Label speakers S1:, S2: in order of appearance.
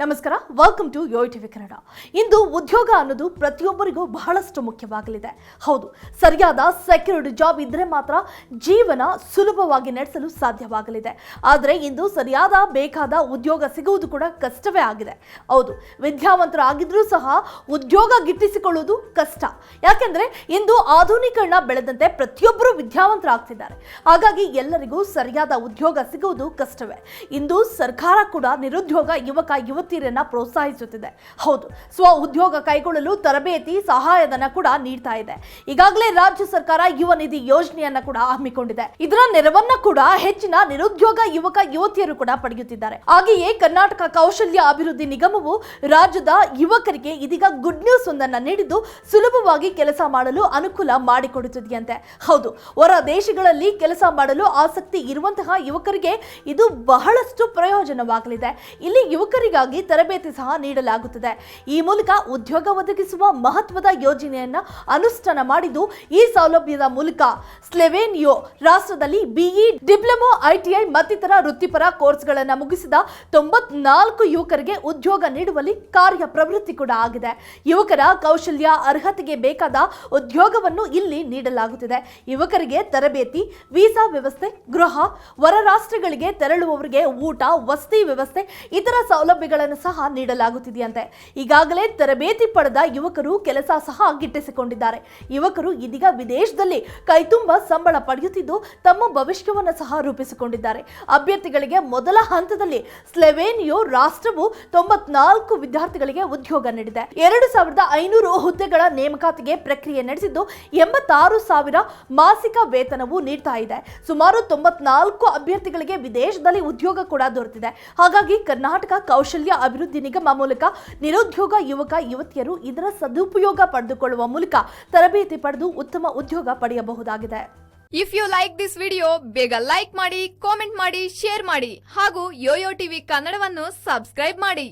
S1: ನಮಸ್ಕಾರ welcome to Yo TV Kannada. ಇಂದು ಉದ್ಯೋಗ ಅನ್ನೋದು ಪ್ರತಿಯೊಬ್ಬರಿಗೂ ಬಹಳಷ್ಟು ಮುಖ್ಯವಾಗಲಿದೆ. ಹೌದು, ಸರಿಯಾದ ಸೆಕ್ಯೂರ್ಡ್ ಜಾಬ್ ಇದ್ರೆ ಮಾತ್ರ ಜೀವನ ಸುಲಭವಾಗಿ ನಡೆಸಲು ಸಾಧ್ಯವಾಗಲಿದೆ. ಆದರೆ ಇಂದು ಸರಿಯಾದ ಬೇಕಾದ ಉದ್ಯೋಗ ಸಿಗುವುದು ಕೂಡ ಕಷ್ಟವೇ ಆಗಿದೆ. ಹೌದು, ವಿದ್ಯಾವಂತರಾಗಿದ್ರೂ ಸಹ ಉದ್ಯೋಗ ಗಿಟ್ಟಿಸಿಕೊಳ್ಳುವುದು ಕಷ್ಟ. ಯಾಕೆಂದ್ರೆ ಇಂದು ಆಧುನೀಕರಣ ಬೆಳೆದಂತೆ ಪ್ರತಿಯೊಬ್ಬರು ವಿದ್ಯಾವಂತರಾಗ್ತಿದ್ದಾರೆ. ಹಾಗಾಗಿ ಎಲ್ಲರಿಗೂ ಸರಿಯಾದ ಉದ್ಯೋಗ ಸಿಗುವುದು ಕಷ್ಟವೇ. ಇಂದು ಸರ್ಕಾರ ಕೂಡ ನಿರುದ್ಯೋಗ, ಯುವಕ ಯುವತಿಯರನ್ನ ಪ್ರೋತ್ಸಾಹಿಸುತ್ತಿದೆ. ಹೌದು, ಸ್ವ ಉದ್ಯೋಗ ಕೈಗೊಳ್ಳಲು ತರಬೇತಿ, ಸಹಾಯಧನ ಕೂಡ ನೀಡ್ತಾ ಇದೆ. ಈಗಾಗಲೇ ರಾಜ್ಯ ಸರ್ಕಾರ ಯುವ ನಿಧಿ ಯೋಜನೆಯನ್ನ ಕೂಡ ಹಮ್ಮಿಕೊಂಡಿದೆ. ಇದರ ನೆರವನ್ನ ಕೂಡ ಹೆಚ್ಚಿನ ನಿರುದ್ಯೋಗ ಯುವಕ ಯುವತಿಯರು ಕೂಡ ಪಡೆಯುತ್ತಿದ್ದಾರೆ. ಹಾಗೆಯೇ ಕರ್ನಾಟಕ ಕೌಶಲ್ಯ ಅಭಿವೃದ್ಧಿ ನಿಗಮವು ರಾಜ್ಯದ ಯುವಕರಿಗೆ ಇದೀಗ ಗುಡ್ ನ್ಯೂಸ್ ಒಂದನ್ನ ನೀಡಿದ್ದು, ಸುಲಭವಾಗಿ ಕೆಲಸ ಮಾಡಲು ಅನುಕೂಲ ಮಾಡಿಕೊಡುತ್ತಿದೆಯಂತೆ. ಹೌದು, ಹೊರ ದೇಶಗಳಲ್ಲಿ ಕೆಲಸ ಮಾಡಲು ಆಸಕ್ತಿ ಇರುವಂತಹ ಯುವಕರಿಗೆ ಇದು ಬಹಳಷ್ಟು ಪ್ರಯೋಜನವಾಗಲಿದೆ. ಇಲ್ಲಿ ಯುವಕರಿಗಾಗಿ ತರಬೇತಿ ಸಹ ನೀಡಲಾಗುತ್ತದೆ. ಈ ಮೂಲಕ ಉದ್ಯೋಗ ಒದಗಿಸುವ ಮಹತ್ವದ ಯೋಜನೆಯನ್ನ ಅನುಷ್ಠಾನ ಮಾಡಿದ್ದು ಈ ಸೌಲಭ್ಯದ ಮೂಲಕ ಸ್ಲೆವೇನಿಯೋ ರಾಷ್ಟ್ರದಲ್ಲಿ ಬಿಇ ಡಿಪ್ಲೊಮೊ ಐಟಿಐ ಮತ್ತಿತರ ವೃತ್ತಿಪರ ಕೋರ್ಸ್ಗಳನ್ನು ಮುಗಿಸಿದ ತೊಂಬತ್ನಾಲ್ಕು ಯುವಕರಿಗೆ ಉದ್ಯೋಗ ನೀಡುವಲ್ಲಿ ಕಾರ್ಯ ಪ್ರವೃತ್ತಿ ಕೂಡ ಆಗಿದೆ. ಯುವಕರ ಕೌಶಲ್ಯ, ಅರ್ಹತೆಗೆ ಬೇಕಾದ ಉದ್ಯೋಗವನ್ನು ಇಲ್ಲಿ ನೀಡಲಾಗುತ್ತಿದೆ. ಯುವಕರಿಗೆ ತರಬೇತಿ, ವೀಸಾ ವ್ಯವಸ್ಥೆ, ಗೃಹ, ಹೊರ ರಾಷ್ಟ್ರಗಳಿಗೆ ತೆರಳುವವರಿಗೆ ಊಟ, ವಸತಿ ವ್ಯವಸ್ಥೆ, ಇತರ ಸೌಲಭ್ಯಗಳನ್ನು ಸಹ ನೀಡಲಾಗುತ್ತಿದೆಯಂತೆ. ಈಗಾಗಲೇ ತರಬೇತಿ ಪಡೆದ ಯುವಕರು ಕೆಲಸ ಸಹ ಗಿಟ್ಟಿಸಿಕೊಂಡಿದ್ದಾರೆ. ಯುವಕರು ಇದೀಗ ವಿದೇಶದಲ್ಲಿ ಕೈತುಂಬ ಸಂಬಳ ಪಡೆಯುತ್ತಿದ್ದು ತಮ್ಮ ಭವಿಷ್ಯವನ್ನು ಸಹ ರೂಪಿಸಿಕೊಂಡಿದ್ದಾರೆ. ಅಭ್ಯರ್ಥಿಗಳಿಗೆ ಮೊದಲ ಹಂತದಲ್ಲಿ ಸ್ಲೆವೇನಿಯೋ ರಾಷ್ಟ್ರವು ತೊಂಬತ್ನಾಲ್ಕು ವಿದ್ಯಾರ್ಥಿಗಳಿಗೆ ಉದ್ಯೋಗ ನೀಡಿದೆ. ಎರಡು ಸಾವಿರದ ಐನೂರು ಹುದ್ದೆಗಳ ನೇಮಕಾತಿಗೆ ಪ್ರಕ್ರಿಯೆ ನಡೆಸಿದ್ದು ಎಂಬತ್ತಾರು ಸಾವಿರ ಮಾಸಿಕ ವೇತನವು ನೀಡ್ತಾ ಇದೆ. ಸುಮಾರು ತೊಂಬತ್ನಾಲ್ಕು ಅಭ್ಯರ್ಥಿಗಳಿಗೆ ವಿದೇಶದಲ್ಲಿ ಉದ್ಯೋಗ ಕೂಡ ದೊರೆತಿದೆ. ಹಾಗಾಗಿ ಕರ್ನಾಟಕ ಕೌಶಲ್ಯ ಅಭಿವೃದ್ಧಿ ನಿಗಮ ಮೂಲಕ ನಿರುದ್ಯೋಗ ಯುವಕ, ಯುವತಿಯರು ಇದರ ಸದುಪಯೋಗ ಪಡೆದುಕೊಳ್ಳುವ ಮೂಲಕ ತರಬೇತಿ ಪಡೆದು ಉತ್ತಮ ಉದ್ಯೋಗ ಪಡೆಯಬಹುದಾಗಿದೆ.
S2: If you like this video ಬೇಗ ಲೈಕ್ ಮಾಡಿ ಕಾಮೆಂಟ್ ಮಾಡಿ ಶೇರ್ ಮಾಡಿ ಹಾಗೂ ಯೋಯೋ ಟಿವಿ ಕನ್ನಡವನ್ನು ಸಬ್ಸ್ಕ್ರೈಬ್ ಮಾಡಿ.